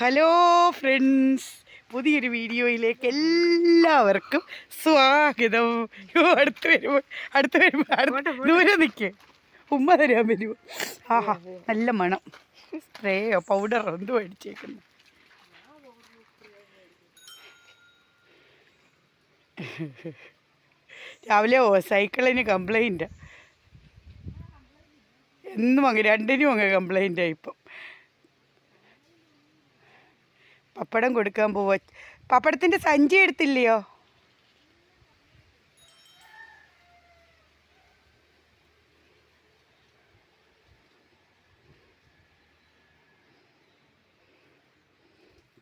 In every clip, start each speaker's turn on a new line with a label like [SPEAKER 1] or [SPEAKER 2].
[SPEAKER 1] Hello friends പുതിയൊരു വീഡിയോയിലേക്ക് എല്ലാവർക്കും സ്വാഗതം. യോ, അടുത്ത് വരുമ്പോൾ അടുത്ത് വരുമ്പോൾ അടുത്ത് ദൂരെ നിൽക്ക് ഉമ്മ തരാൻ വരുമോ ആഹാ നല്ല മണം. സ്പ്രേയോ പൗഡറോ എന്തോ അടിച്ചേക്കുന്നു. രാവിലെ ഓ സൈക്കിളിന് കംപ്ലൈന്റാണ് എന്നും അങ്ങ് രണ്ടിനും അങ്ങ് കംപ്ലൈന്റാണ് ഇപ്പം. പപ്പടം കൊടുക്കാൻ പോവാ. പപ്പടത്തിന്റെ സഞ്ചി എടുത്തില്ലയോ?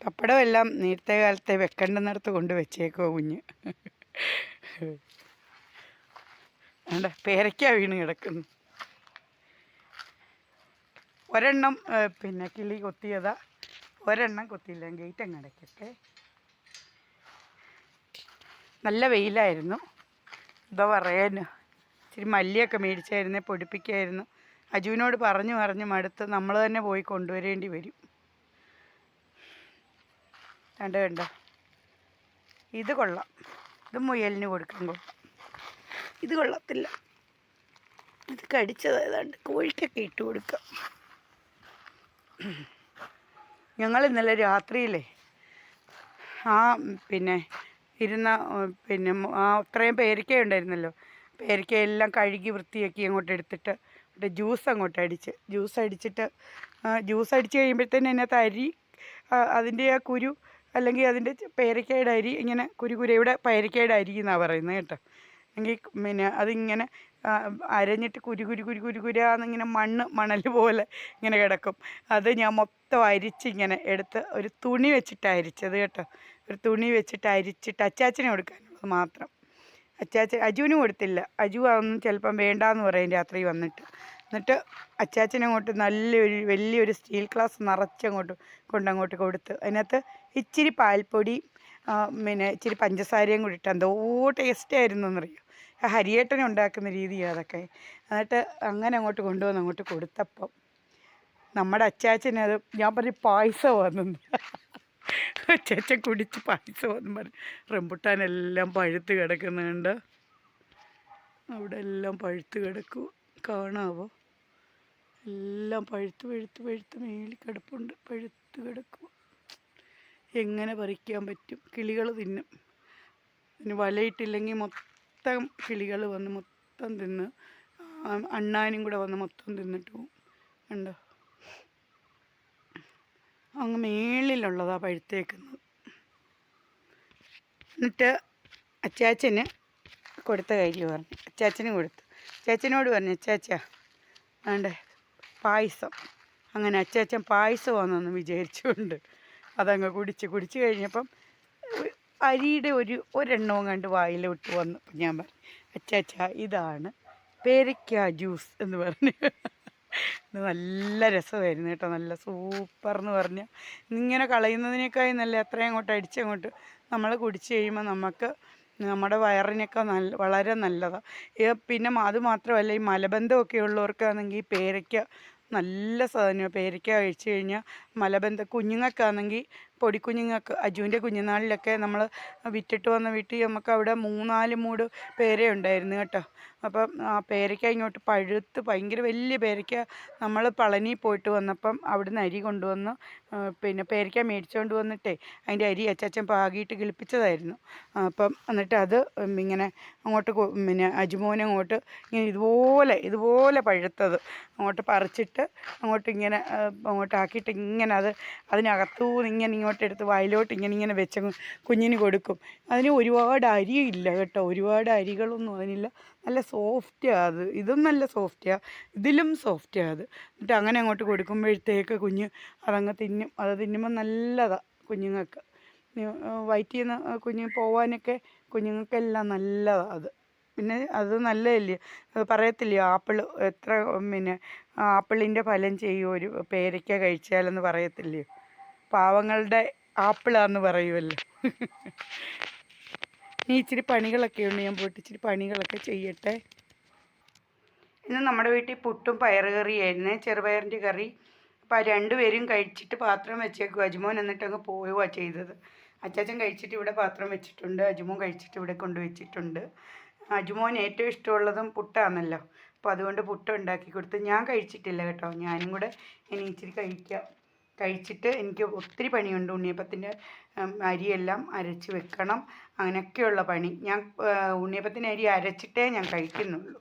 [SPEAKER 1] പപ്പടം എല്ലാം നേരത്തെ കാലത്തെ വെക്കേണ്ടുന്നിടത്ത് കൊണ്ട് വെച്ചേക്കോ കുഞ്ഞ്. വേണ്ട പേരയ്ക്ക വീണ് കിടക്കുന്നു. ഒരെണ്ണം പിന്നെ കിളി കൊത്തിയതാ. ഒരെണ്ണം കൊത്തിയില്ല ഗേറ്റ് അങ്ങ് അടയ്ക്കട്ടെ. നല്ല വെയിലായിരുന്നു. എന്താ പറയാൻ ഇച്ചിരി മല്ലിയൊക്കെ മേടിച്ചായിരുന്നേ പൊടിപ്പിക്കായിരുന്നു. അജുവിനോട് പറഞ്ഞു പറഞ്ഞു മടുത്ത് നമ്മൾ തന്നെ പോയി കൊണ്ടുവരേണ്ടി വരും. വേണ്ട വേണ്ട ഇത് കൊള്ളാം. ഇത് മുയലിന് കൊടുക്കാൻ കൊള്ളാം. ഇത് കൊള്ളത്തില്ല. ഇത് കടിച്ചത് ഏതാണ്ട് കോഴിക്കൊക്കെ ഇട്ട് കൊടുക്കാം. ഞങ്ങൾ ഇന്നലെ രാത്രിയിലേ ആ പിന്നെ ഇരുന്ന പിന്നെ ആ അത്രയും പേരിക്ക ഉണ്ടായിരുന്നല്ലോ. പേരിക്ക എല്ലാം കഴുകി വൃത്തിയാക്കി അങ്ങോട്ട് എടുത്തിട്ട് മറ്റേ ജ്യൂസ് അങ്ങോട്ട് അടിച്ച് ജ്യൂസ് അടിച്ചിട്ട് ജ്യൂസ് അടിച്ച് കഴിയുമ്പോഴത്തേന് അതിനകത്ത് അരി അതിന്റെ ആ കുരു അല്ലെങ്കിൽ അതിന്റെ പേരക്കയുടെ അരി ഇങ്ങനെ കുരു കുരയുടെ പേരക്കയുടെ അരി എന്നാണ് പറയുന്നത് കേട്ടോ. എങ്കിൽ പിന്നെ അതിങ്ങനെ അരഞ്ഞിട്ട് കുരു കുരു കുരു കുരു കുരാന്നിങ്ങനെ മണ്ണ് മണൽ പോലെ ഇങ്ങനെ കിടക്കും. അത് ഞാൻ മൊത്തം അരിച്ചിങ്ങനെ എടുത്ത് ഒരു തുണി വെച്ചിട്ട് അരിച്ചത് കേട്ടോ. ഒരു തുണി വെച്ചിട്ട് അരിച്ചിട്ട് അച്ചാച്ചനെ കൊടുക്കാനുള്ളത് മാത്രം. അച്ചാച്ചൻ അജുവിനും കൊടുത്തില്ല. അജു അതൊന്നും ചിലപ്പം വേണ്ടാന്ന് പറയും രാത്രി വന്നിട്ട്. എന്നിട്ട് അച്ചാച്ചനെ അങ്ങോട്ട് നല്ലൊരു വലിയൊരു സ്റ്റീൽ ഗ്ലാസ് നിറച്ചങ്ങോട്ട് കൊണ്ടങ്ങോട്ട് കൊടുത്ത്. അതിനകത്ത് ഇച്ചിരി പാൽപ്പൊടി പിന്നെ ഇച്ചിരി പഞ്ചസാരയും കൂടി ഇട്ട്. എന്തോ ടേസ്റ്റ് ആയിരുന്നു എന്നറിയോ ആ ഹരിയേട്ടൻ ഉണ്ടാക്കുന്ന രീതിയാണ് അതൊക്കെ. എന്നിട്ട് അങ്ങനെ അങ്ങോട്ട് കൊണ്ടുവന്ന് അങ്ങോട്ട് കൊടുത്തപ്പം നമ്മുടെ അച്ചാച്ചനത് ഞാൻ പറഞ്ഞു പായസം വന്നെന്ന് അച്ചാച്ചൻ കുടിച്ച് പായസം വന്നു പറഞ്ഞു. റംബുട്ടാനെല്ലാം പഴുത്ത് കിടക്കുന്നുണ്ട് അവിടെ എല്ലാം പഴുത്ത് കിടക്കും. കാണാവോ? എല്ലാം പഴുത്ത് പഴുത്ത് പഴുത്ത് മേളിൽ കിടപ്പുണ്ട്. പഴുത്ത് കിടക്കും. എങ്ങനെ പറിക്കാൻ പറ്റും? കിളികൾ തിന്നും. പിന്നെ വലയിട്ടില്ലെങ്കിൽ മൊത്തം കിളികൾ വന്ന് മൊത്തം തിന്ന് അണ്ണാനും കൂടെ വന്ന് മൊത്തം തിന്നിട്ട് പോകും കണ്ടോ? അങ്ങ് മേളിലുള്ളതാ പഴുത്തേക്കുന്നത്. എന്നിട്ട് അച്ചാച്ചന് കൊടുത്ത കാര്യം പറഞ്ഞു. അച്ചാച്ചന് കൊടുത്തു. അച്ചാച്ചനോട് പറഞ്ഞു അച്ചാച്ച വേണ്ടേ പായസം. അങ്ങനെ അച്ചാച്ചൻ പായസം വന്നെന്ന് വിചാരിച്ചുകൊണ്ട് അതങ്ങ് കുടിച്ച് കുടിച്ച് കഴിഞ്ഞപ്പം അരിയുടെ ഒരു ഒരെണ്ണവും കണ്ട് വായിലോട്ട് വന്നു ഞാൻ പറഞ്ഞു അച്ചാച്ച ഇതാണ് പേരയ്ക്ക ജ്യൂസ് എന്ന് പറഞ്ഞു. നല്ല രസമായിരുന്നു കേട്ടോ നല്ല സൂപ്പർ എന്ന് പറഞ്ഞു. ഇങ്ങനെ കളയുന്നതിനേക്കായി നല്ല എത്രയും അങ്ങോട്ട് അടിച്ചങ്ങോട്ട് നമ്മൾ കുടിച്ച് കഴിയുമ്പോൾ നമുക്ക് നമ്മുടെ വയറിനൊക്കെ നല്ല വളരെ നല്ലതാണ് പിന്നെ അത് മാത്രമല്ല ഈ മലബന്ധമൊക്കെ ഉള്ളവർക്കാണെങ്കിൽ പേരയ്ക്ക നല്ല സാധനമാണ് പേരയ്ക്ക കഴിച്ച് കഴിഞ്ഞാൽ മലബന്ധ കുഞ്ഞുങ്ങൾക്കാണെങ്കിൽ പൊടിക്കുഞ്ഞുങ്ങൾക്ക് അജുവിന്റെ കുഞ്ഞുനാളിലൊക്കെ നമ്മൾ വിറ്റിട്ട് വന്ന വീട്ടിൽ നമുക്ക് അവിടെ മൂന്നാൽ മൂട് പേര ഉണ്ടായിരുന്നു കേട്ടോ. അപ്പം ആ പേരയ്ക്ക ഇങ്ങോട്ട് പഴുത്ത് ഭയങ്കര വലിയ പേരയ്ക്ക നമ്മൾ പളനി പോയിട്ട് വന്നപ്പം അവിടുന്ന് അരി കൊണ്ടുവന്നു. പിന്നെ പേരയ്ക്ക മേടിച്ചുകൊണ്ട് വന്നിട്ടേ അതിന്റെ അരി അച്ചാച്ചൻ പാകിയിട്ട് കിളിപ്പിച്ചതായിരുന്നു. അപ്പം എന്നിട്ട് അത് ഇങ്ങനെ അങ്ങോട്ട് പിന്നെ അജുമോനെ അങ്ങോട്ട് ഇങ്ങനെ ഇതുപോലെ ഇതുപോലെ പഴുത്തത് അങ്ങോട്ട് പറിച്ചിട്ട് അങ്ങോട്ട് ഇങ്ങനെ അങ്ങോട്ട് ആക്കിയിട്ട് ഇങ്ങനെ അത് അതിനകത്തുനിന്ന് ഇങ്ങനെ ഇങ്ങോട്ട് എടുത്ത് വായിലോട്ട് ഇങ്ങനെ ഇങ്ങനെ വെച്ച കുഞ്ഞിന് കൊടുക്കും. അതിന് ഒരുപാട് അരിയില്ല കേട്ടോ. ഒരുപാട് അരികളൊന്നും അതിനില്ല. നല്ല സോഫ്റ്റാണ് അത്. ഇതും നല്ല സോഫ്റ്റാണ് ഇതിലും സോഫ്റ്റാണ് അത്. എന്നിട്ട് അങ്ങനെ അങ്ങോട്ട് കൊടുക്കുമ്പോഴത്തേക്ക് കുഞ്ഞ് അതങ്ങ് തിന്നും. അത് തിന്നുമ്പോൾ നല്ലതാണ് കുഞ്ഞുങ്ങൾക്ക്. വയറ്റിൽ ചെയ്യുന്ന കുഞ്ഞ് പോവാനൊക്കെ കുഞ്ഞുങ്ങൾക്കെല്ലാം നല്ലതാണ് അത്. പിന്നെ അത് നല്ലതല്ലേ? അത് പറയത്തില്ലയോ ആപ്പിൾ എത്ര പിന്നെ ആപ്പിളിന്റെ ഫലം ചെയ്യും ഒരു പേരയ്ക്ക കഴിച്ചാലെന്ന് പറയത്തില്ലയോ പാവങ്ങളുടെ ആപ്പിളാന്ന് പറയുമല്ലോ ഇനി ഇച്ചിരി പണികളൊക്കെ ഉണ്ട് ഞാൻ പോയിട്ട് ഇച്ചിരി പണികളൊക്കെ ചെയ്യട്ടെ. ഇന്ന് നമ്മുടെ വീട്ടിൽ പുട്ടും പയറുകറിയായിരുന്നു ചെറുപയറിന്റെ കറി. അപ്പം രണ്ടുപേരും കഴിച്ചിട്ട് പാത്രം വെച്ചേക്കും അജ്മോൻ എന്നിട്ട് അങ്ങ് പോവുക ചെയ്തത്. അച്ചാച്ചൻ കഴിച്ചിട്ട് ഇവിടെ പാത്രം വെച്ചിട്ടുണ്ട് അജ്മോൻ കഴിച്ചിട്ട് ഇവിടെ കൊണ്ടുവച്ചിട്ടുണ്ട് അജ്മോൻ ഏറ്റവും ഇഷ്ടമുള്ളതും പുട്ടാണല്ലോ. അപ്പോൾ അതുകൊണ്ട് പുട്ട് ഉണ്ടാക്കി കൊടുത്ത് ഞാൻ കഴിച്ചിട്ടില്ല കേട്ടോ. ഞാനും കൂടെ ഇനി ഇച്ചിരി കഴിക്കാം. കഴിച്ചിട്ട് എനിക്ക് ഒത്തിരി പണിയുണ്ട് ഉണ്ണിയപ്പത്തിന്റെ അരിയെല്ലാം അരച്ച് വെക്കണം. അങ്ങനെയൊക്കെയുള്ള പണി. ഞാൻ ഉണ്ണിയപ്പത്തിന്റെ അരി അരച്ചിട്ടേ ഞാൻ കഴിക്കുന്നുള്ളൂ.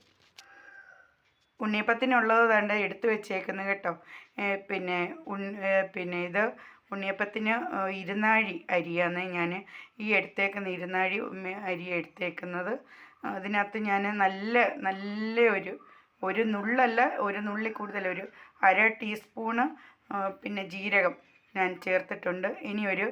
[SPEAKER 1] ഉണ്ണിയപ്പത്തിനുള്ളത് ദാണ്ട് എടുത്ത് വെച്ചേക്കുന്നത് കേട്ടോ. പിന്നെ പിന്നെ ഇത് ഉണ്ണിയപ്പത്തിന് ഇരുന്നാഴി അരിയാണ് ഞാൻ ഈ എടുത്തേക്കുന്ന ഇരുന്നാഴി അരി എടുത്തേക്കുന്നത്. അതിനകത്ത് ഞാൻ നല്ല നല്ല ഒരു ഒരു നുള്ളല്ല ഒരു നുള്ളി കൂടുതൽ ഒരു അര ടീസ്പൂണ് പിന്നെ ജീരകം ഞാൻ ചേർത്തിട്ടുണ്ട്. ഇനി ഒരു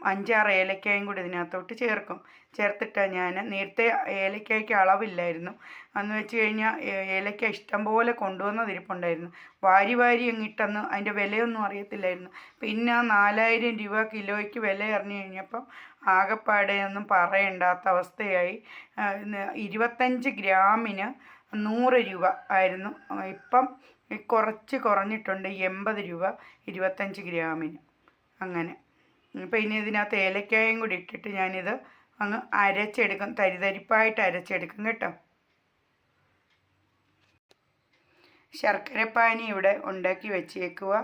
[SPEAKER 1] അഞ്ചാറ് ഏലക്കായും കൂടി ഇതിനകത്തോട്ട് ചേർക്കും. ചേർത്തിട്ട് ഞാൻ നേരത്തെ ഏലക്കായ്ക്ക് അളവില്ലായിരുന്നു. അന്ന് വെച്ച് കഴിഞ്ഞാൽ ഏലക്ക ഇഷ്ടംപോലെ കൊണ്ടുവന്നതിരിപ്പുണ്ടായിരുന്നു വാരി വാരി അങ്ങിട്ടന്ന് അതിന്റെ വിലയൊന്നും അറിയത്തില്ലായിരുന്നു. പിന്നെ നാലായിരം രൂപ കിലോയ്ക്ക് വില അറിഞ്ഞു കഴിഞ്ഞപ്പം ആകെപ്പാടെ ഒന്നും പറയണ്ടാത്ത അവസ്ഥയായി. ഇരുപത്തഞ്ച് ഗ്രാമിന് നൂറ് രൂപ ആയിരുന്നു. ഇപ്പം കുറച്ച് കുറഞ്ഞിട്ടുണ്ട് എൺപത് രൂപ ഇരുപത്തഞ്ച് ഗ്രാമിന്. അങ്ങനെ. ഇപ്പം ഇനി ഇതിനകത്ത് ഏലക്കായും കൂടി ഇട്ടിട്ട് ഞാനിത് അങ്ങ് അരച്ചെടുക്കും. തരിതരിപ്പായിട്ട് അരച്ചെടുക്കും കേട്ടോ. ശർക്കരപ്പാനി ഇവിടെ ഉണ്ടാക്കി വെച്ചേക്കുക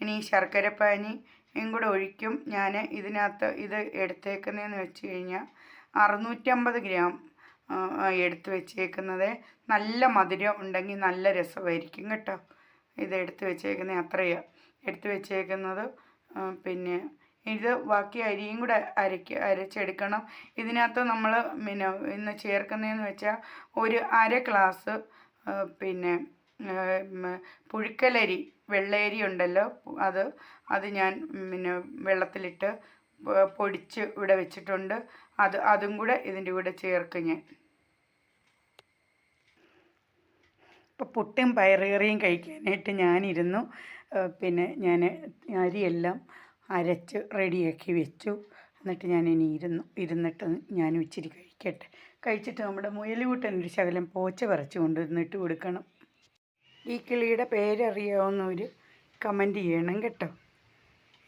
[SPEAKER 1] ഇനി ഈ ശർക്കരപ്പാനിയും കൂടെ ഒഴിക്കും. ഞാൻ ഇതിനകത്ത് ഇത് എടുത്തേക്കുന്നതെന്ന് വെച്ച് കഴിഞ്ഞാൽ അറുന്നൂറ്റമ്പത് ഗ്രാം എടുത്ത് വെച്ചേക്കുന്നത്. നല്ല മധുരം ഉണ്ടെങ്കിൽ നല്ല രസമായിരിക്കും കേട്ടോ. ഇത് എടുത്ത് വെച്ചേക്കുന്നത് അത്രയോ എടുത്ത് വെച്ചേക്കുന്നത്. പിന്നെ ഇത് ബാക്കി അരിയും കൂടെ അരയ്ക്ക് അരച്ചെടുക്കണം. ഇതിനകത്ത് നമ്മൾ പിന്നെ ഇന്ന് ചേർക്കുന്നതെന്ന് വെച്ചാൽ ഒരു അര ഗ്ലാസ് പിന്നെ പുഴുക്കലരി വെള്ളയരി ഉണ്ടല്ലോ അത് അത് ഞാൻ പിന്നെ വെള്ളത്തിലിട്ട് പൊടിച്ച് ഇവിടെ വെച്ചിട്ടുണ്ട്. അത് അതും കൂടെ ഇതിന്റെ കൂടെ ചേർക്കും ഞാൻ. ഇപ്പോൾ പുട്ടും പയറുകറിയും കഴിക്കാനായിട്ട് ഞാനിരുന്നു. പിന്നെ ഞാൻ അരിയെല്ലാം അരച്ച് റെഡിയാക്കി വെച്ചു. എന്നിട്ട് ഞാൻ ഇനി ഇരുന്നു. ഇരുന്നിട്ട് ഞാൻ ഇച്ചിരി കഴിക്കട്ടെ. കഴിച്ചിട്ട് നമ്മുടെ മുയലുകൂട്ടനൊരു ശകലം പോച്ച പറിച്ച് കൊണ്ടുവന്നിട്ട് കൊടുക്കണം. ഈ കിളിയുടെ പേരറിയാവുന്നവർ കമന്റ് ചെയ്യണം കേട്ടോ.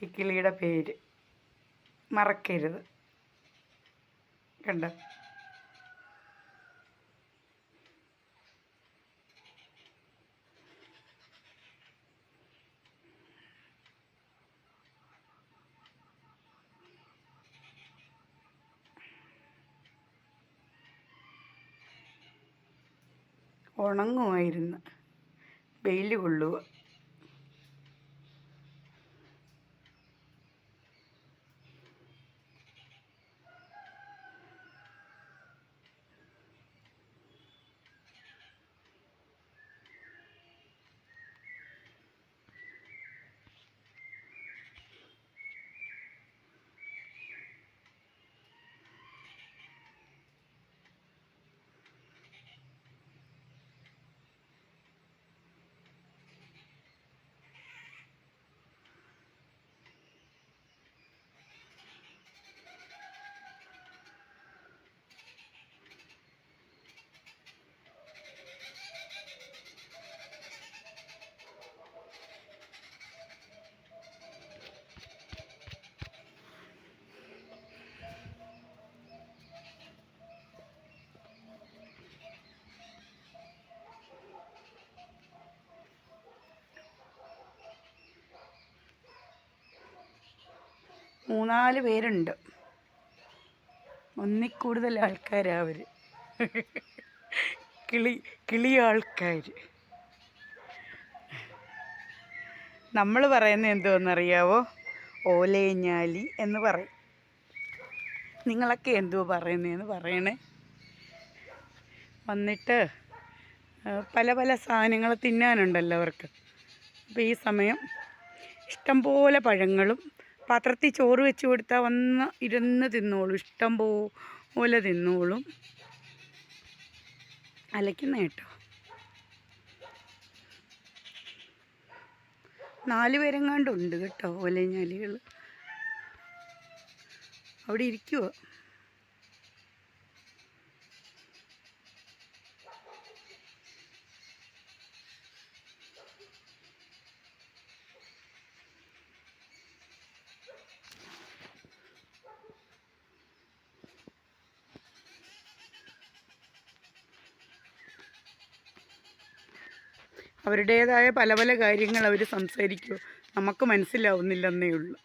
[SPEAKER 1] ഈ കിളിയുടെ പേര് മറക്കരുത്. കണ്ടോ? ഉണങ്ങുമായിരുന്നു. വെയിൽ കൊള്ളുക. മൂന്നാൽ പേരുണ്ട്. ഒന്നിൽ കൂടുതൽ ആൾക്കാരാണ് അവർ കിളി കിളി ആൾക്കാർ നമ്മൾ പറയുന്നത് എന്തോന്നറിയാവോ ഓലേഞ്ഞാലി എന്ന് പറയും. നിങ്ങളൊക്കെ എന്തോ പറയുന്നതെന്ന് പറയണേ. വന്നിട്ട് പല പല സാധനങ്ങൾ തിന്നാനുണ്ടല്ലോ അവർക്ക്. അപ്പോൾ ഈ സമയം ഇഷ്ടംപോലെ പഴങ്ങളും പാത്രത്തിൽ ചോറ് വെച്ച് കൊടുത്താൽ വന്ന് ഇരുന്ന് തിന്നോളും. ഇഷ്ടം പോലെ തിന്നോളും. അലയ്ക്കുന്ന കേട്ടോ. നാല് പേരെങ്ങാണ്ടുണ്ട് കേട്ടോ ഓലഞ്ഞാലികൾ അവിടെ ഇരിക്കുവോ? അവരുടേതായ പല പല കാര്യങ്ങൾ അവർ സംസാരിക്കും. നമുക്ക് മനസ്സിലാവുന്നില്ലെന്നേ ഉള്ളൂ.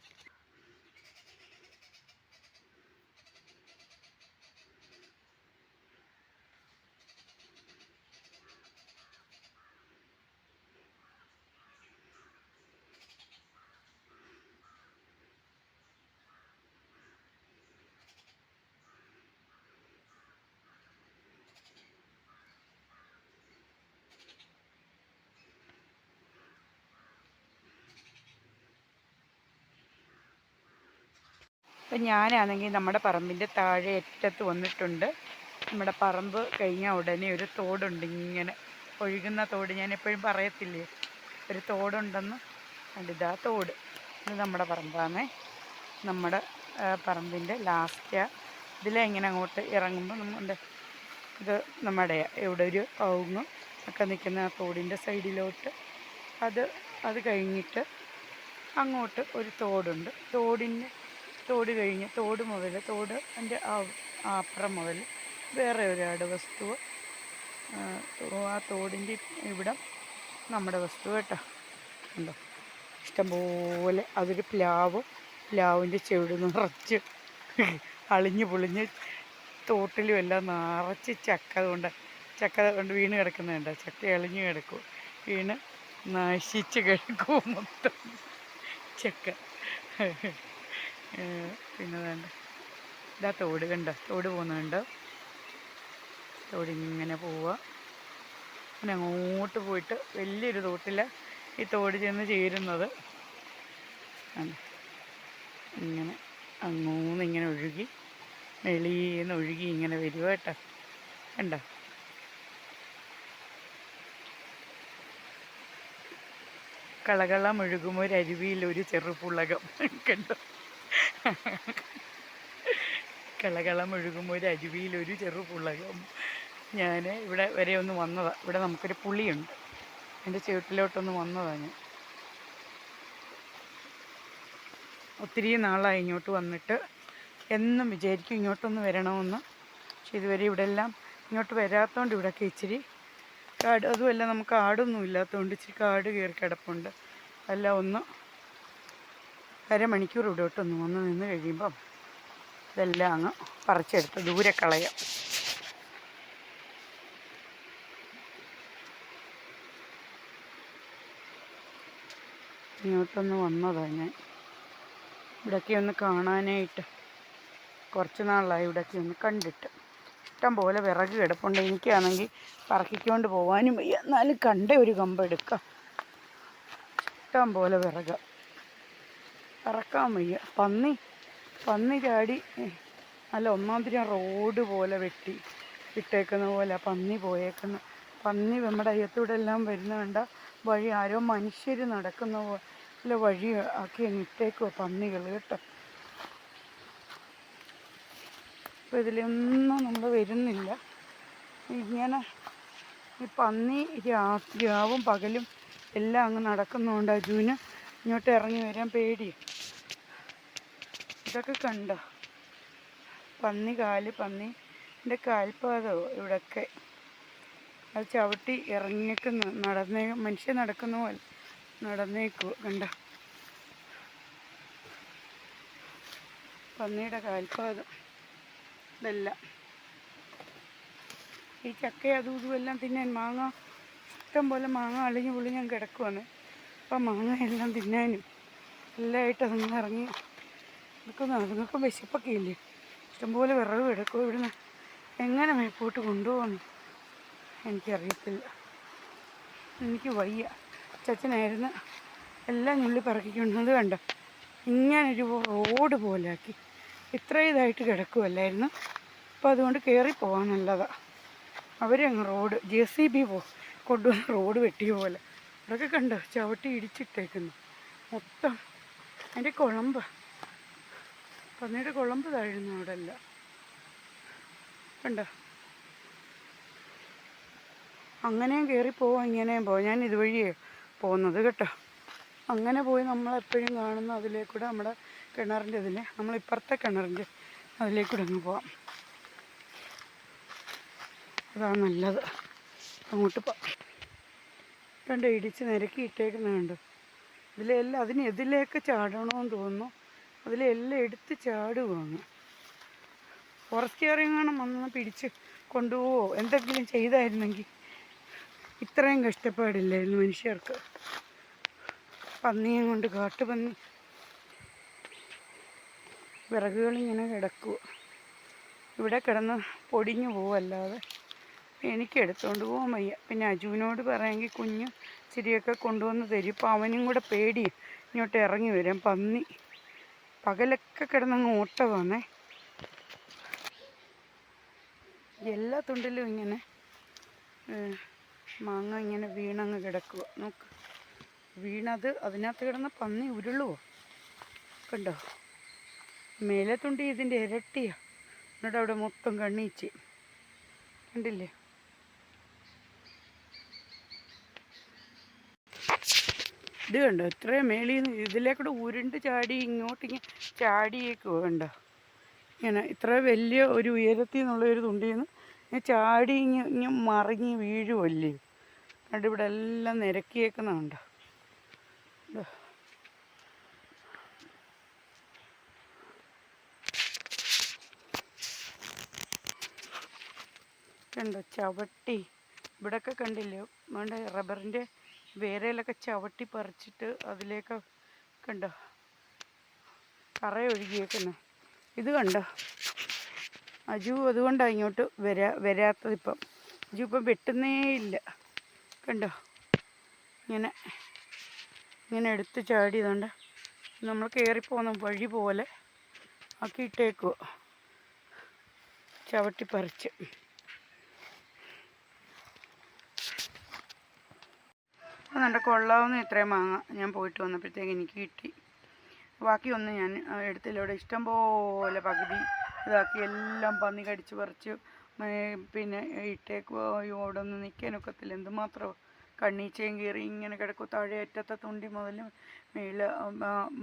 [SPEAKER 1] ഞാനാണെങ്കിൽ നമ്മുടെ പറമ്പിന്റെ താഴെ അറ്റത്ത് വന്നിട്ടുണ്ട്. നമ്മുടെ പറമ്പ് കഴിഞ്ഞ ഉടനെ ഒരു തോടുണ്ട് ഇങ്ങനെ. ഒഴുകുന്ന തോട് ഞാൻ എപ്പോഴും പറയത്തില്ലേ? ഒരു തോടുണ്ടെന്ന്. കണ്ടിതാ തോട്. ഇത് നമ്മുടെ പറമ്പാണേ. നമ്മുടെ പറമ്പിന്റെ ലാസ്റ്റ്. ഇതിലെ ഇങ്ങനെ അങ്ങോട്ട് ഇറങ്ങുമ്പോൾ നമ്മുടെ ഇത് നമ്മുടെ ഇവിടെ ഒരു കവുങ്ങ് ഒക്കെ നിൽക്കുന്ന ആ തോടിന്റെ സൈഡിലോട്ട്. അത് അത് കഴിഞ്ഞിട്ട് അങ്ങോട്ട് ഒരു തോടുണ്ട്. തോടിന്റെ തോട് കഴിഞ്ഞ് തോട് മുതൽ തോട് അതിന്റെ ആ അപ്പുറം മുതൽ വേറെ ഒരാട് വസ്തു ആ തോടിന്റെ ഇവിടം നമ്മുടെ വസ്തു കേട്ടോ. ഉണ്ടോ ഇഷ്ടംപോലെ അതൊരു പ്ലാവ് പ്ലാവിന്റെ ചെവിട് നിറച്ച് അളിഞ്ഞ് പൊളിഞ്ഞ് തോട്ടിലും എല്ലാം നിറച്ച് ചക്ക കൊണ്ട് ചക്ക കൊണ്ട് വീണ് കിടക്കുന്നുണ്ട്. ചക്ക അളിഞ്ഞ് കിടക്കും. വീണ് നശിച്ച് കിടക്കും മൊത്തം ചക്ക. പിന്നെ വേണ്ട. ഇതാ തോട് കണ്ടോ? തോട് പോകുന്നുണ്ടോ തോട് ഇങ്ങനെ പോവുക. പിന്നെ അങ്ങോട്ട് പോയിട്ട് വലിയൊരു തോട്ടില ഈ തോട് ചെന്ന് ചേരുന്നത്? ഇങ്ങനെ അങ്ങോന്ന് ഇങ്ങനെ ഒഴുകി വെളിയെന്ന് ഒഴുകി ഇങ്ങനെ വരുക കേട്ടോ. കണ്ടോ? കളകളം ഒഴുകുമൊരരുവിയിൽ ഒരു ചെറുപുളകം. കണ്ടോ? കളകളം ഒരു അരുവിയിൽ ഒരു ചെറു പുള്ളകം ഞാൻ ഇവിടെ വരെ ഒന്ന് വന്നതാണ് ഇവിടെ നമുക്കൊരു പുളിയുണ്ട്. എന്റെ ചുവട്ടിലോട്ടൊന്ന് വന്നതാണ് ഞാൻ. ഒത്തിരി നാളായി ഇങ്ങോട്ട് വന്നിട്ട്. എന്നും വിചാരിക്കും ഇങ്ങോട്ടൊന്ന് വരണമെന്ന്. പക്ഷെ ഇതുവരെ ഇവിടെ എല്ലാം ഇങ്ങോട്ട് വരാത്തതുകൊണ്ട് ഇവിടെയൊക്കെ ഇച്ചിരി കാട് അതുമല്ല നമുക്ക് ആടൊന്നും ഇല്ലാത്തതുകൊണ്ട് ഇച്ചിരി കാട് കയറി കിടപ്പുണ്ട്. അല്ല ഒന്ന് അരമണിക്കൂർ ഇവിടോട്ടൊന്ന് വന്ന് നിന്ന് കഴിയുമ്പം ഇതെല്ലാം അങ്ങ് പറിച്ചെടുത്ത് ദൂരെ കളയാം. ഇങ്ങോട്ടൊന്ന് വന്നതാണ് ഞാൻ. ഇവിടെയൊക്കെ ഒന്ന് കാണാനായിട്ട് കുറച്ച് നാളായി ഇവിടെയൊക്കെ ഒന്ന് കണ്ടിട്ട്. ഇഷ്ടം പോലെ വിറക് കിടപ്പുണ്ട്. എനിക്കാണെങ്കിൽ പറക്കിക്കൊണ്ട് പോകാനും വയ്യ. എന്നാലും കണ്ട ഒരു കമ്പെടുക്കാം ഇഷ്ടം പോലെ വിറക്. ഇറക്കാൻ വയ്യ. പന്നി പന്നി ചാടി അല്ല ഒന്നാമതിരി റോഡ് പോലെ വെട്ടി ഇട്ടേക്കുന്ന പോലെ പന്നി പോയേക്കുന്ന. പന്നി നമ്മുടെ അയ്യത്തൂടെ എല്ലാം വരുന്ന കണ്ട വഴി ആരോ മനുഷ്യർ നടക്കുന്ന പോലെ വഴി ആക്കി ഇട്ടേക്കുമോ പന്നികൾ കേട്ടോ. അപ്പോൾ ഇതിലൊന്നും നമ്മൾ വരുന്നില്ല. ഇങ്ങനെ ഈ പന്നി രാവും പകലും എല്ലാം അങ്ങ് നടക്കുന്നതുകൊണ്ട് അജുവിന് ഇങ്ങോട്ട് ഇറങ്ങി വരാൻ പേടിയാണ് ഇതൊക്കെ കണ്ടോ? പന്നി കാൽ പന്നിന്റെ കാൽപാദമോ ഇവിടൊക്കെ. അത് ചവിട്ടി ഇറങ്ങിക്കുന്നു നടന്നേ മനുഷ്യൻ നടക്കുന്ന പോലെ നടന്നേക്കു കണ്ട? പന്നിയുടെ കാൽപാദം. ഇതെല്ലാം. ഈ ചക്ക അതും ഇതും എല്ലാം തിന്നാൻ മാങ്ങ ഇഷ്ടം പോലെ മാങ്ങ അളിഞ്ഞു പൊളിഞ്ഞാൻ കിടക്കുവാണ്. അപ്പം മാങ്ങ എല്ലാം തിന്നാനും എല്ലാമായിട്ട് അതങ്ങ് ഇറങ്ങി നിൽക്കുന്ന നിങ്ങൾക്ക് വിശപ്പൊക്കെ ഇല്ലേ? ഇഷ്ടംപോലെ വിറക് കിടക്കും ഇവിടുന്ന്. എങ്ങനെ മേപ്പോട്ട് കൊണ്ടുപോകുന്നു? എനിക്കറിയത്തില്ല. എനിക്ക് വയ്യ. ചച്ചനായിരുന്നു എല്ലാം ഞുള്ളി പറക്കിക്കൊണ്ടത് കണ്ടോ? ഇങ്ങനൊരു റോഡ് പോലാക്കി. ഇത്ര ഇതായിട്ട് കിടക്കുമല്ലായിരുന്നു അപ്പോൾ അതുകൊണ്ട് കയറി പോകാൻ നല്ലതാണ് അവരങ്ങ് റോഡ് ജെ സി ബി പോ കൊണ്ടുവന്ന് റോഡ് വെട്ടിയ പോലെ. അതൊക്കെ കണ്ടോ? ചവിട്ടി ഇടിച്ചിട്ടേക്കുന്നു. മൊത്തം. അതിന്റെ കുഴമ്പ് പന്നിയുടെ കുളമ്പ് താഴുന്നു അവിടെ അല്ല കണ്ടോ? അങ്ങനെയും കയറി പോവാം ഇങ്ങനെയും പോവാം. ഞാൻ ഇതുവഴിയേ പോകുന്നത് കേട്ടോ. അങ്ങനെ പോയി നമ്മളെപ്പോഴും കാണുന്ന അതിലേക്കൂടെ നമ്മുടെ കിണറിന്റെ ഇതിൽ നമ്മളിപ്പുറത്തെ കിണറിന്റെ അതിലേക്കൂടെ അങ്ങ് പോവാം. അതാണ് നല്ലത്. അങ്ങോട്ട് പോ. കണ്ടോ ഇടിച്ച് നിരക്കി ഇട്ടേക്കുന്നുണ്ട് ഇതിലെല്ലാം അതിന് എതിലേക്ക് ചാടണമെന്ന് തോന്നുന്നു. അതിലെല്ലാം എടുത്ത് ചാടുവാണ്. ഫോറസ്റ്റുകാരെങ്ങാനും വന്ന് പിടിച്ച് കൊണ്ടുപോവോ? എന്തെങ്കിലും ചെയ്തായിരുന്നെങ്കിൽ ഇത്രയും കഷ്ടപ്പാടില്ലായിരുന്നു മനുഷ്യർക്ക്. പന്നിയും കൊണ്ട് കാട്ടുപന്നി വിറകുകളിങ്ങനെ കിടക്കുക ഇവിടെ കിടന്ന് പൊടിഞ്ഞു പോവല്ലാതെ എനിക്ക് എടുത്തുകൊണ്ട് പോകാൻ വയ്യ. പിന്നെ അജുവിനോട് പറയാമെങ്കിൽ കുഞ്ഞ് ചിരിയൊക്കെ കൊണ്ടുവന്ന് തരും. ഇപ്പോൾ അവനും കൂടെ പേടി ഇങ്ങോട്ട് ഇറങ്ങി വരാം പന്നി. പകലൊക്കെ കിടന്നങ്ങ് ഓട്ടമാണേ എല്ലാ തുണ്ടിലും ഇങ്ങനെ മാങ്ങ ഇങ്ങനെ വീണങ്ങ് കിടക്കുക നോക്ക്. വീണത് അതിനകത്ത് കിടന്ന പന്നി ഉരുളുവോ? കണ്ടോ? മേലെ തുണ്ടി ഇതിന്റെ ഇരട്ടിയാ. എന്നിട്ട് അവിടെ മൊത്തം കണ്ണീച്ച്. കണ്ടില്ലേ? ഇത് കണ്ടോ? ഇത്രയും മേളിൽ നിന്ന് ഇതിലേക്കൂടെ ഉരുണ്ട് ചാടി ഇങ്ങോട്ട് ഇങ്ങനെ ചാടിയേക്ക് കണ്ടോ? ഇങ്ങനെ ഇത്ര വലിയ ഒരു ഉയരത്തിൽ നിന്നുള്ള ഒരു തുണ്ടിൽ നിന്ന് ചാടി ഇങ്ങനെ ഇങ്ങനെ മറിഞ്ഞ് വീഴുമല്ലേ കണ്ട് ഇവിടെ എല്ലാം നിരക്കിയേക്കുന്നുണ്ടോ. കണ്ടോ? ചവിട്ടി. ഇവിടെയൊക്കെ കണ്ടില്ലേ? വേണ്ട റബ്ബറിന്റെ വേരയിലൊക്കെ ചവിട്ടി പറിച്ചിട്ട് അതിലേക്ക് കണ്ടോ? കറ ഒഴുകിയേക്കുന്നത് ഇത് കണ്ടോ? അജു അതുകൊണ്ടാണ് ഇങ്ങോട്ട് വരാ വരാത്തത് ഇപ്പം. അജു ഇപ്പം വെട്ടുന്നേ ഇല്ല. കണ്ടോ? ഇങ്ങനെ ഇങ്ങനെ എടുത്ത് ചാടിയതുകൊണ്ട് നമ്മൾ കയറിപ്പോകുന്ന വഴി പോലെ ആക്കിയിട്ടേക്കുവോ. ചവിട്ടി പറിച്ച്. അതുകൊണ്ട് കൊള്ളാവുന്ന ഇത്രയും മാങ്ങ ഞാൻ പോയിട്ട് വന്നപ്പോഴത്തേക്ക് എനിക്ക് കിട്ടി. ബാക്കിയൊന്നും ഞാൻ എടുത്തില്ലോടെ ഇഷ്ടം പോലെ പകുതി ഇതാക്കി എല്ലാം പന്നി കടിച്ച് പറിച്ച് പിന്നെ ഇട്ടേക്ക് ഇവിടെ ഒന്നും നിൽക്കാനൊക്കത്തില്ല എന്തുമാത്രം കണ്ണീച്ചയും കീറി ഇങ്ങനെ കിടക്കും. താഴെ അറ്റത്തെ തുണ്ടി മുതൽ മേളിൽ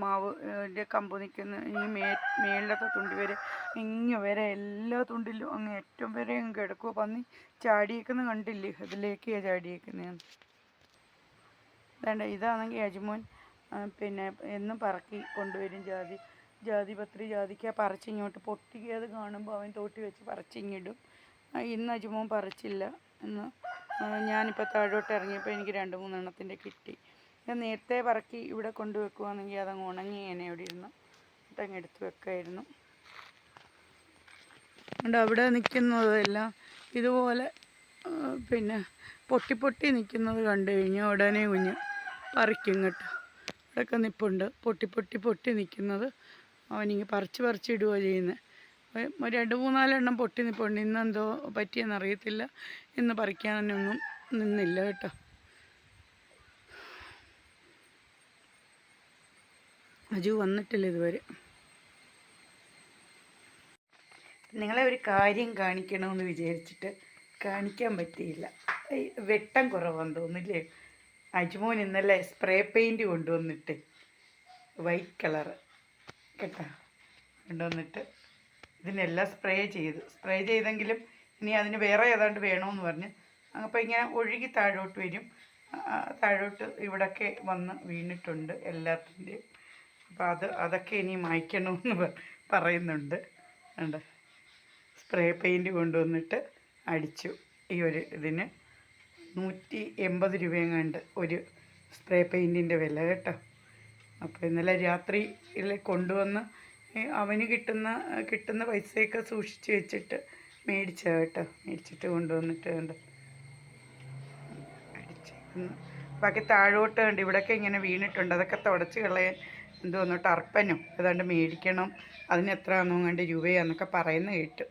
[SPEAKER 1] മാവിന്റെ കമ്പ് നിൽക്കുന്ന ഈ മേ മേളിലത്തെ തുണ്ടി വരെ ഇങ്ങ് വരെ എല്ലാ തുണ്ടിലും അങ്ങ് ഏറ്റവും വരെ അങ്ങ് കിടക്കുക പന്നി ചാടിയേക്കുന്നത് കണ്ടില്ലേ? ഇതിലേക്കാണ് ചാടിയേക്കുന്നതെന്ന്. വേണ്ട ഇതാണെങ്കിൽ യജമോൻ പിന്നെ എന്നും പറക്കി കൊണ്ടുവരും ജാതി. ജാതി പത്രി ജാതിക്ക പറിച്ചിങ്ങോട്ട് പൊട്ടിയത് കാണുമ്പോൾ അവൻ തോട്ടി വെച്ച് പറിച്ചിങ്ങിടും ഇന്ന് അജുമോൻ പറിച്ചില്ല എന്ന് ഞാനിപ്പോൾ താഴോട്ട് ഇറങ്ങിയപ്പോൾ എനിക്ക് രണ്ട് മൂന്നെണ്ണത്തിന്റെ കിട്ടി. ഞാൻ നേരത്തെ പറക്കി ഇവിടെ കൊണ്ടുവെക്കുവാണെങ്കിൽ അതങ്ങ് ഉണങ്ങി ഇങ്ങനെ അവിടെ ഇരുന്ന് അതങ്ങ് എടുത്ത് വെക്കായിരുന്നു. അതുകൊണ്ട് അവിടെ നിൽക്കുന്നതെല്ലാം ഇതുപോലെ പിന്നെ പൊട്ടി പൊട്ടി നിൽക്കുന്നത് കണ്ടു കഴിഞ്ഞാൽ ഉടനെ കുഞ്ഞ് പറിക്കും കേട്ടോ. ഇവിടെയൊക്കെ നിപ്പുണ്ട്. പൊട്ടി പൊട്ടി പൊട്ടി നിൽക്കുന്നത് അവനിങ്ങ് പറിച്ച് പറിച്ചിടുകയോ ചെയ്യുന്നത് ചെയ്യുന്നത് രണ്ട് മൂന്നാലെണ്ണം പൊട്ടി നിൽപ്പുണ്ട് ഇന്നെന്തോ പറ്റിയെന്ന് അറിയത്തില്ല ഇന്ന് പറിക്കാനൊന്നും നിന്നില്ല കേട്ടോ. അജു വന്നിട്ടില്ല ഇതുവരെ. നിങ്ങളെ ഒരു കാര്യം കാണിക്കണമെന്ന് വിചാരിച്ചിട്ട് കാണിക്കാൻ പറ്റിയില്ല. വെട്ടം കുറവാന്ന് തോന്നില്ലേ അജ്മോൻ ഇന്നലെ സ്പ്രേ പെയിന്റ് കൊണ്ടുവന്നിട്ട് വൈറ്റ് കളറ് കേട്ടോ കൊണ്ടുവന്നിട്ട് ഇതിനെല്ലാം സ്പ്രേ ചെയ്തു. സ്പ്രേ ചെയ്തെങ്കിലും ഇനി അതിന് വേറെ ഏതാണ്ട് വേണമെന്ന് പറഞ്ഞ് അപ്പോൾ ഇങ്ങനെ ഒഴുകി താഴോട്ട് വരും. താഴോട്ട് ഇവിടൊക്കെ വന്ന് വീണിട്ടുണ്ട് എല്ലാത്തിന്റെയും അപ്പോൾ അത് അതൊക്കെ ഇനി മായ്ക്കണമെന്ന് പറയുന്നുണ്ട്. ഉണ്ട് സ്പ്രേ പെയിന്റ് കൊണ്ടുവന്നിട്ട് അടിച്ചു. ഈ ഒരു ഇതിന് നൂറ്റി എൺപത് രൂപയെങ്ങാണ്ട് ഒരു സ്പ്രേ പെയിന്റിന്റെ വില കേട്ടോ. അപ്പോൾ ഇന്നലെ രാത്രിയിൽ കൊണ്ടുവന്ന് അവന് കിട്ടുന്ന കിട്ടുന്ന പൈസയൊക്കെ സൂക്ഷിച്ച് വെച്ചിട്ട് മേടിച്ച കേട്ടോ. മേടിച്ചിട്ട് കൊണ്ടുവന്നിട്ട് കണ്ട് അടിച്ചേക്കുന്നു. ബാക്കി താഴോട്ട് കണ്ട് ഇവിടെയൊക്കെ ഇങ്ങനെ വീണിട്ടുണ്ട്. അതൊക്കെ തുടച്ച് കളയാൻ എന്തോന്നു ടർപ്പനും ഏതാണ്ട് മേടിക്കണം. അതിന് എത്രയാണെന്നോ കണ്ട് രൂപയാന്നൊക്കെ പറയുന്ന കേട്ടു.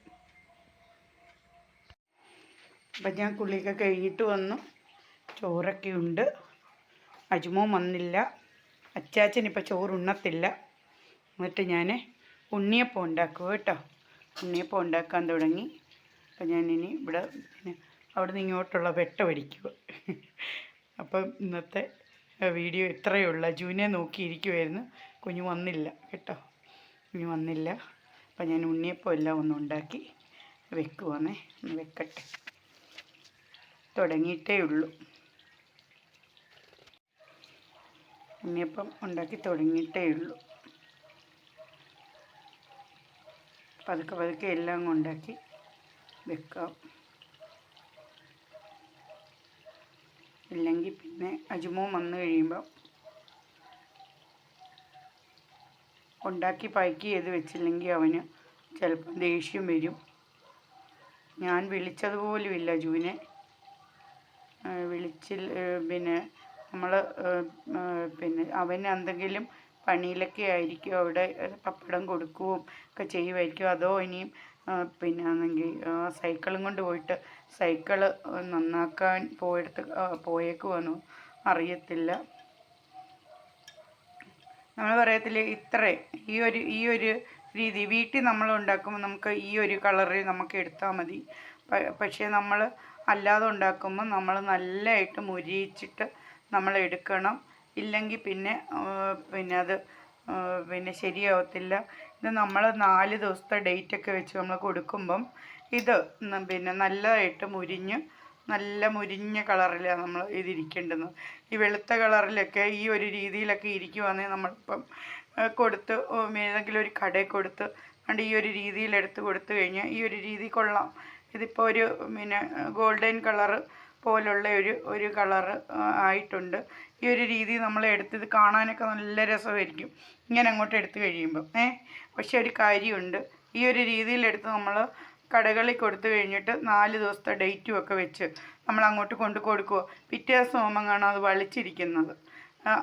[SPEAKER 1] അപ്പം ഞാൻ കുളിയൊക്കെ കഴിഞ്ഞിട്ട് വന്നു. ചോറൊക്കെ ഉണ്ട്. അജുമോൻ വന്നില്ല. അച്ചാച്ചൻ ഇപ്പം ചോറ് ഉണ്ണത്തില്ല. എന്നിട്ട് ഞാൻ ഉണ്ണിയപ്പം ഉണ്ടാക്കും കേട്ടോ. ഉണ്ണിയപ്പം ഉണ്ടാക്കാൻ തുടങ്ങി. അപ്പം ഞാനിനി ഇവിടെ പിന്നെ അവിടെ നിന്ന് ഇങ്ങോട്ടുള്ള വെട്ട പഠിക്കുക അപ്പം ഇന്നത്തെ വീഡിയോ ഇത്രയേ ഉള്ളൂ. അജുവിനെ നോക്കിയിരിക്കുമായിരുന്നു കുഞ്ഞു വന്നില്ല കേട്ടോ. കുഞ്ഞു വന്നില്ല. അപ്പം ഞാൻ ഉണ്ണിയപ്പം എല്ലാം ഒന്ന് ഉണ്ടാക്കി വെക്കുവാന്നേ വെക്കട്ടെ. തുടങ്ങിയിട്ടേ ഉള്ളൂ ഉണ്ണിയപ്പം ഉണ്ടാക്കി തുടങ്ങിയിട്ടേ ഉള്ളൂ പതുക്കെ പതുക്കെ എല്ലാം ഉണ്ടാക്കി വെക്കാം. ഇല്ലെങ്കിൽ പിന്നെ അജുമോ വന്നു കഴിയുമ്പോൾ ഉണ്ടാക്കി പാക്ക് ചെയ്ത് വെച്ചില്ലെങ്കിൽ അവന് ചിലപ്പം ദേഷ്യം വരും. ഞാൻ വിളിച്ചതുപോലുമില്ല അജുവിനെ. ആ, വിളിച്ചിൽ പിന്നെ നമ്മൾ പിന്നെ അവൻ എന്തെങ്കിലും പണിയിലൊക്കെ ആയിരിക്കും അവിടെ പപ്പടം കൊടുക്കുകയും ഒക്കെ ചെയ്യുമായിരിക്കും. അതോ ഇനിയും പിന്നെ ആണെങ്കിൽ സൈക്കിളും കൊണ്ട് പോയിട്ട് സൈക്കിൾ നന്നാക്കാൻ പോയെടുത്ത് പോയേക്കുവാണോ അറിയത്തില്ല. നമ്മൾ പറയത്തില്ലേ ഇത്രേ ഈ ഒരു ഈ ഒരു രീതി വീട്ടിൽ നമ്മൾ ഉണ്ടാക്കുമ്പോൾ നമുക്ക് ഈ ഒരു കളറിൽ നമുക്ക് എടുത്താൽ മതി. പക്ഷേ നമ്മൾ അല്ലാതെ ഉണ്ടാക്കുമ്പോൾ നമ്മൾ നല്ലതായിട്ട് മുരിയിച്ചിട്ട് നമ്മൾ എടുക്കണം. ഇല്ലെങ്കിൽ പിന്നെ പിന്നെ അത് പിന്നെ ശരിയാവത്തില്ല. ഇത് നമ്മൾ നാല് ദിവസത്തെ ഡേറ്റ് ഒക്കെ വെച്ച് നമ്മൾ കൊടുക്കുമ്പം ഇത് പിന്നെ നല്ലതായിട്ട് മുരിഞ്ഞ് നല്ല മുരിഞ്ഞ കളറിലാണ് നമ്മൾ ഇതിരിക്കേണ്ടത്. ഈ വെളുത്ത കളറിലൊക്കെ ഈ ഒരു രീതിയിലൊക്കെ ഇരിക്കുവാണെങ്കിൽ നമ്മളിപ്പം കൊടുത്ത് ഏതെങ്കിലും ഒരു കടയിൽ കൊടുത്ത് അതുകൊണ്ട് ഈ ഒരു രീതിയിൽ എടുത്ത് കൊടുത്തു കഴിഞ്ഞാൽ ഈ ഒരു രീതി കൊള്ളാം. ഇതിപ്പോൾ ഒരു പിന്നെ ഗോൾഡൻ കളറ് പോലുള്ള ഒരു ഒരു കളറ് ആയിട്ടുണ്ട്. ഈ ഒരു രീതി നമ്മൾ എടുത്തത് കാണാനൊക്കെ നല്ല രസമായിരിക്കും. ഇങ്ങനെ അങ്ങോട്ട് എടുത്തു കഴിയുമ്പോൾ ഏ? പക്ഷെ ഒരു കാര്യമുണ്ട്. ഈ ഒരു രീതിയിലെടുത്ത് നമ്മൾ കടകളിൽ കൊടുത്തു കഴിഞ്ഞിട്ട് നാല് ദിവസത്തെ ഡേറ്റും ഒക്കെ വെച്ച് നമ്മൾ അങ്ങോട്ട് കൊണ്ട് കൊടുക്കുമോ പിറ്റേ ദിവസം ആകുമ്പം കാണാം അത് വളിച്ചിരിക്കുന്നത്.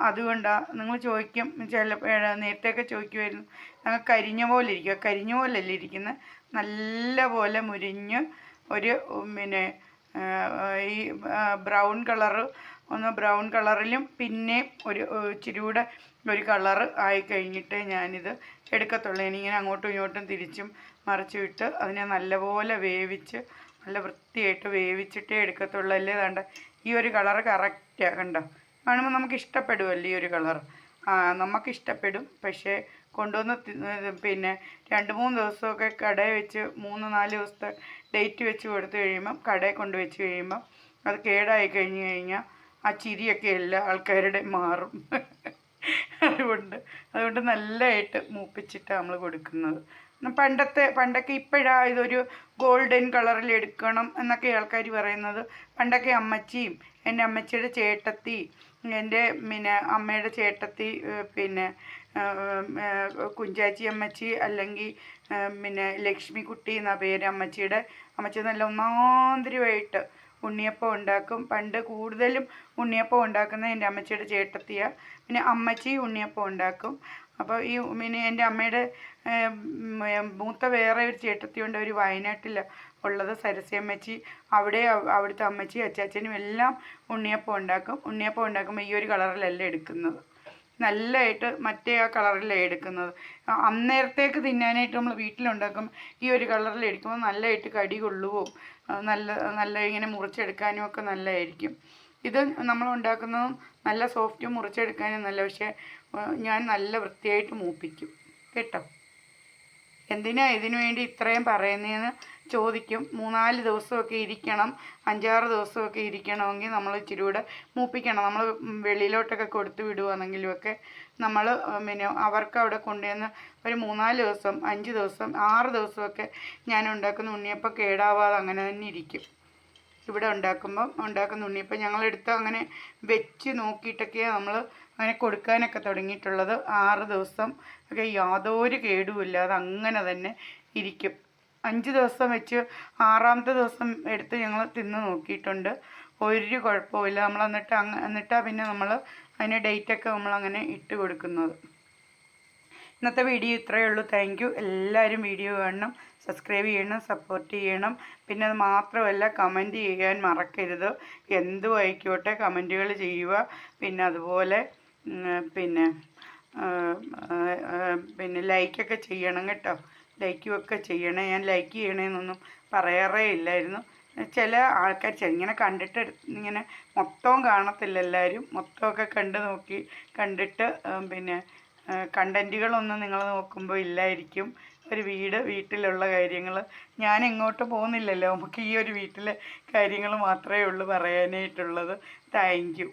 [SPEAKER 1] അതുകൊണ്ടാണ് നിങ്ങൾ ചോദിക്കും. ചില നേരത്തെയൊക്കെ ചോദിക്കുമായിരുന്നു ഞങ്ങൾ കരിഞ്ഞ പോലെ ഇരിക്കുക കരിഞ്ഞ പോലെയല്ല ഇരിക്കുന്നത് നല്ല പോലെ മുരിഞ്ഞ് ഒരു പിന്നെ ഈ ബ്രൗൺ കളറ് ഒന്ന് ബ്രൗൺ കളറിലും പിന്നെ ഒരു ഇച്ചിരിയൂടെ ഒരു കളറ് ആയി കഴിഞ്ഞിട്ട് ഞാനിത് എടുക്കത്തുള്ളൂ. ഇനിയിങ്ങനെ അങ്ങോട്ടും ഇങ്ങോട്ടും തിരിച്ചും മറിച്ചും ഇട്ട് അതിനെ നല്ലപോലെ വേവിച്ച് നല്ല വൃത്തിയായിട്ട് വേവിച്ചിട്ടേ എടുക്കത്തുള്ളൂ. അല്ലേ വേണ്ട ഈ ഒരു കളറ് കറക്റ്റാണ് കണ്ടോ? കാണുമ്പോൾ നമുക്ക് ഇഷ്ടപ്പെടുമല്ലോ ഈ ഒരു കളർ ആ നമുക്ക് ഇഷ്ടപ്പെടും പക്ഷേ കൊണ്ടുവന്ന് പിന്നെ രണ്ട് മൂന്ന് ദിവസമൊക്കെ കടയിൽ വെച്ച് മൂന്ന് നാല് ദിവസത്തെ ഡേറ്റ് വെച്ച് കൊടുത്തു കഴിയുമ്പം കടയിൽ കൊണ്ട് വെച്ച് കഴിയുമ്പം അത് കേടായി കഴിഞ്ഞ് കഴിഞ്ഞാൽ ആ ചിരിയൊക്കെ എല്ലാ ആൾക്കാരുടെ മാറും. അതുകൊണ്ട് അതുകൊണ്ട് നല്ലതായിട്ട് മൂപ്പിച്ചിട്ടാണ് നമ്മൾ കൊടുക്കുന്നത്. പണ്ടത്തെ പണ്ടൊക്കെ ഇപ്പോഴാ ഇതൊരു ഗോൾഡൻ കളറിൽ എടുക്കണം എന്നൊക്കെ ആൾക്കാർ പറയുന്നത്. പണ്ടൊക്കെ അമ്മച്ചിയും എന്റെ അമ്മച്ചിയുടെ ചേട്ടത്തി എന്റെ പിന്നെ അമ്മയുടെ ചേട്ടത്തി പിന്നെ കുഞ്ചാച്ചി അമ്മച്ചി അല്ലെങ്കിൽ പിന്നെ ലക്ഷ്മിക്കുട്ടി എന്നാ പേര് അമ്മച്ചിയുടെ. അമ്മച്ചി നല്ല ഒന്നാന്തരമായിട്ട് ഉണ്ണിയപ്പം ഉണ്ടാക്കും. പണ്ട് കൂടുതലും ഉണ്ണിയപ്പം ഉണ്ടാക്കുന്നത് എന്റെ അമ്മച്ചിയുടെ ചേട്ടത്തിയാണ് പിന്നെ അമ്മച്ചി ഉണ്ണിയപ്പം ഉണ്ടാക്കും. അപ്പോൾ ഈ പിന്നെ എന്റെ അമ്മയുടെ മൂത്ത വേറെ ഒരു ചേട്ടത്തിയുണ്ട്. ഒരു വയനാട്ടിൽ ഉള്ളത്. സരസ്യമ്മച്ചി അവിടെ അവ- അവിടുത്തെ അമ്മച്ചി അച്ചാച്ചനും എല്ലാം ഉണ്ണിയപ്പം ഉണ്ടാക്കും. ഉണ്ണിയപ്പം ഉണ്ടാക്കുമ്പോൾ ഈ ഒരു കളറിലല്ല എടുക്കുന്നത്. നല്ലതായിട്ട് മറ്റേ ആ കളറിലാണ് എടുക്കുന്നത്. അന്നേരത്തേക്ക് തിന്നാനായിട്ട് നമ്മൾ വീട്ടിലുണ്ടാക്കും. ഈ ഒരു കളറിൽ എടുക്കുമ്പോൾ നല്ലതായിട്ട് കടി കൊള്ളുകയും നല്ല നല്ല ഇങ്ങനെ മുറിച്ചെടുക്കാനും ഒക്കെ നല്ലതായിരിക്കും. ഇത് നമ്മൾ ഉണ്ടാക്കുന്നതും നല്ല സോഫ്റ്റ് മുറിച്ചെടുക്കാനും നല്ല പക്ഷേ ഞാൻ നല്ല വൃത്തിയായിട്ട് മൂപ്പിക്കും. കേട്ടോ? എന്തിനാ ഇതിനു വേണ്ടി ഇത്രയും പറയുന്നതെന്ന് ചോദിക്കും. മൂന്നാൽ ദിവസമൊക്കെ ഇരിക്കണം. അഞ്ചാറ് ദിവസമൊക്കെ ഇരിക്കണമെങ്കിൽ നമ്മൾ ഇച്ചിരി കൂടെ മൂപ്പിക്കണം. നമ്മൾ വെളിയിലോട്ടൊക്കെ കൊടുത്തു വിടുവാണെങ്കിലുമൊക്കെ നമ്മൾ പിന്നെ അവർക്ക് അവിടെ കൊണ്ടുവന്ന് ഒരു മൂന്നാൽ ദിവസം അഞ്ച് ദിവസം ആറ് ദിവസമൊക്കെ ഞാൻ ഉണ്ടാക്കുന്ന ഉണ്ണിയപ്പം കേടാവാതെ അങ്ങനെ തന്നെ ഇരിക്കും. ഇവിടെ ഉണ്ടാക്കുമ്പം ഉണ്ടാക്കുന്ന ഉണ്ണിയപ്പം ഞങ്ങളെടുത്ത് അങ്ങനെ വെച്ച് നോക്കിയിട്ടൊക്കെയാണ് നമ്മൾ അങ്ങനെ കൊടുക്കാനൊക്കെ തുടങ്ങിയിട്ടുള്ളത് ആറ് ദിവസം. ഒക്കെ യാതൊരു കേടുമില്ലാതെ അങ്ങനെ തന്നെ ഇരിക്കും. അഞ്ച് ദിവസം വെച്ച് ആറാമത്തെ ദിവസം എടുത്ത് ഞങ്ങൾ തിന്ന് നോക്കിയിട്ടുണ്ട്. ഒരു കുഴപ്പമില്ല നമ്മൾ എന്നിട്ട് അങ്ങ് എന്നിട്ടാണ് പിന്നെ നമ്മൾ അതിന് ഡേറ്റൊക്കെ നമ്മൾ അങ്ങനെ ഇട്ട് കൊടുക്കുന്നത്. ഇന്നത്തെ വീഡിയോ ഇത്രയേ ഉള്ളൂ. താങ്ക് യു എല്ലാവരും വീഡിയോ കാണണം സബ്സ്ക്രൈബ് ചെയ്യണം സപ്പോർട്ട് ചെയ്യണം. പിന്നെ അത് മാത്രമല്ല കമന്റ് ചെയ്യാൻ മറക്കരുത്. എന്തും ആയിക്കോട്ടെ കമന്റുകൾ ചെയ്യുക. പിന്നെ അതുപോലെ പിന്നെ പിന്നെ ലൈക്കൊക്കെ ചെയ്യണം കേട്ടോ. ലൈക്കും ഒക്കെ ചെയ്യണേ ഞാൻ ലൈക്ക് ചെയ്യണേന്നൊന്നും പറയാറേ ഇല്ലായിരുന്നു. ചില ആൾക്കാർ ഇങ്ങനെ കണ്ടിട്ട് ഇങ്ങനെ മൊത്തവും കാണത്തില്ല എല്ലാവരും മൊത്തമൊക്കെ കണ്ട് നോക്കി കണ്ടിട്ട് പിന്നെ കണ്ടന്റുകളൊന്നും നിങ്ങൾ നോക്കുമ്പോൾ ഇല്ലായിരിക്കും. ഒരു വീട് വീട്ടിലുള്ള കാര്യങ്ങൾ ഞാൻ എങ്ങോട്ട് പോകുന്നില്ലല്ലോ. നമുക്ക് ഈ ഒരു വീട്ടിലെ കാര്യങ്ങൾ മാത്രമേ ഉള്ളൂ പറയാനായിട്ടുള്ളത്. താങ്ക്